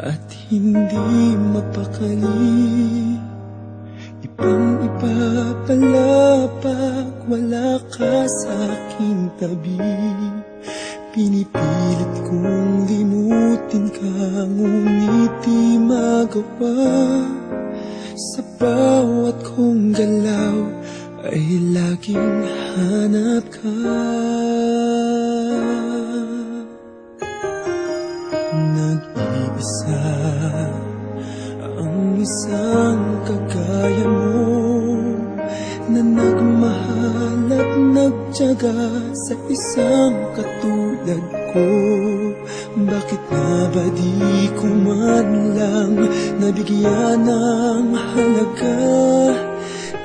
At hindi mapakali. Ibang iba pala pag wala ka sa aking tabi Pinipilit kong limutin ka Ngunit di magawa. Sa bawat kong galaw Ay laging hanap ka. Nag-iisa ang isang kagaya mo Na nagtyaga sa isang katulad ko. Bakit nga ba di ko man lang nabigyan ng halaga?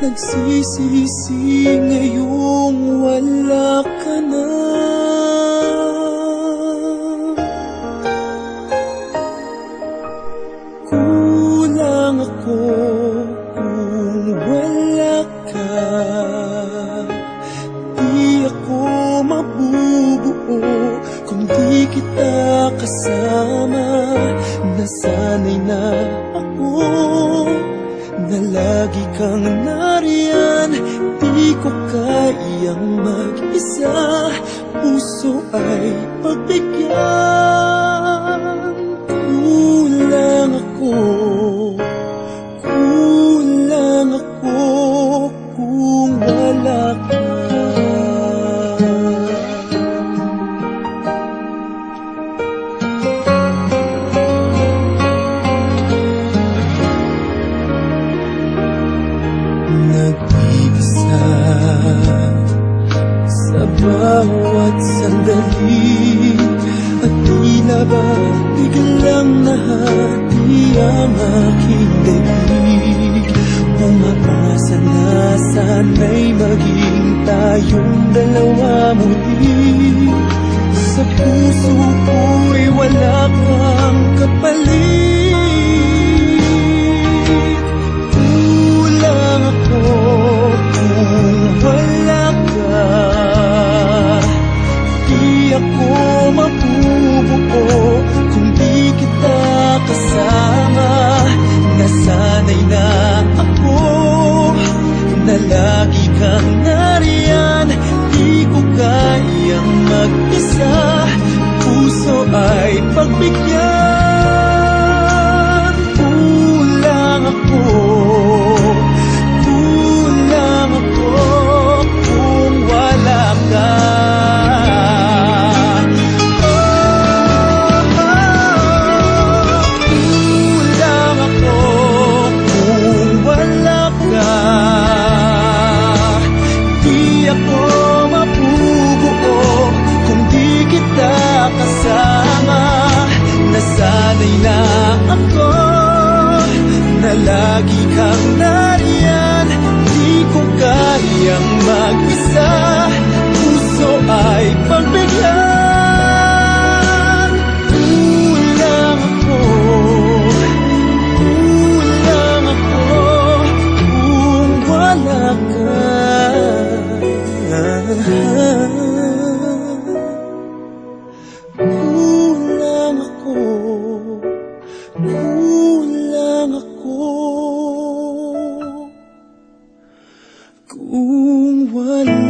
Nagsisisi ngayong wala ka na. Kulang ako kita kasama Nasanay na ako na lagi kang nariyan. Di ko kayang mag-isa Puso ay pagbigyan ba? Biglang nahati ang aking daig Umaasa na sana'y maging tayong dalawa muli. Sa puso ko'y wala kang kapalit lagi kang nariyan Di ko kayang mag-isa. Puso ay pagbigyan Nasanay na Kung wala